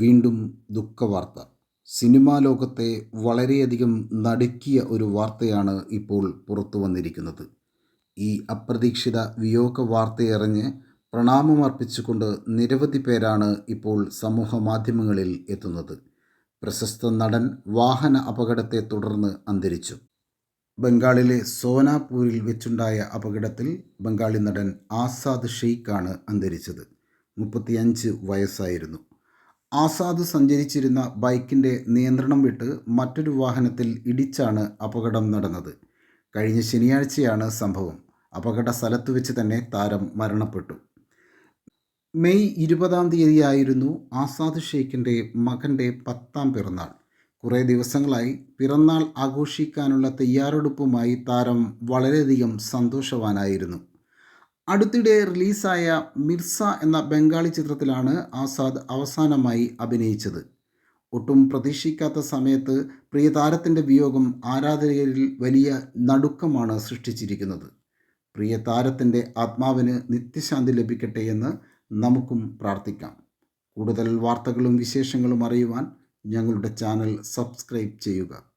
വീണ്ടും ദുഃഖവാർത്ത. സിനിമാ ലോകത്തെ വളരെയധികം നടുക്കിയ ഒരു വാർത്തയാണ് ഇപ്പോൾ പുറത്തു വന്നിരിക്കുന്നത്. ഈ അപ്രതീക്ഷിത വിയോഗ വാർത്തയറിഞ്ഞ് പ്രണാമമർപ്പിച്ചുകൊണ്ട് നിരവധി പേരാണ് ഇപ്പോൾ സമൂഹ മാധ്യമങ്ങളിൽ എത്തുന്നത്. പ്രശസ്ത നടൻ വാഹന അപകടത്തെ തുടർന്ന് അന്തരിച്ചു. ബംഗാളിലെ സോനാപൂരിൽ വെച്ചുണ്ടായ അപകടത്തിൽ ബംഗാളി നടൻ ആസാദ് ഷെയ്ഖാണ് അന്തരിച്ചത്. മുപ്പത്തിയഞ്ച് വയസ്സായിരുന്നു. ആസാദ് സഞ്ചരിച്ചിരുന്ന ബൈക്കിന്റെ നിയന്ത്രണം വിട്ട് മറ്റൊരു വാഹനത്തിൽ ഇടിച്ചാണ് അപകടം നടന്നത്. കഴിഞ്ഞ ശനിയാഴ്ചയാണ് സംഭവം. അപകട സ്ഥലത്ത് വെച്ച് തന്നെ താരം മരണപ്പെട്ടു. മെയ് ഇരുപതാം തീയതിയായിരുന്നു ആസാദ് ഷെയ്ഖിന്റെ മകന്റെ പത്താം പിറന്നാൾ. കുറേ ദിവസങ്ങളായി പിറന്നാൾ ആഘോഷിക്കാനുള്ള തയ്യാറെടുപ്പുമായി താരം വളരെയധികം സന്തോഷവാനായിരുന്നു. അടുത്തിടെ റിലീസായ മിർസ എന്ന ബംഗാളി ചിത്രത്തിലാണ് ആസാദ് അവസാനമായി അഭിനയിച്ചത്. ഒട്ടും പ്രതീക്ഷിക്കാത്ത സമയത്ത് പ്രിയതാരത്തിന്റെ വിയോഗം ആരാധകരിൽ വലിയ നടുക്കമാണ് സൃഷ്ടിച്ചിരിക്കുന്നത്. പ്രിയ താരത്തിന്റെ ആത്മാവിന് നിത്യശാന്തി ലഭിക്കട്ടെ എന്ന് നമുക്കും പ്രാർത്ഥിക്കാം. കൂടുതൽ വാർത്തകളും വിശേഷങ്ങളും അറിയുവാൻ ഞങ്ങളുടെ ചാനൽ സബ്സ്ക്രൈബ് ചെയ്യുക.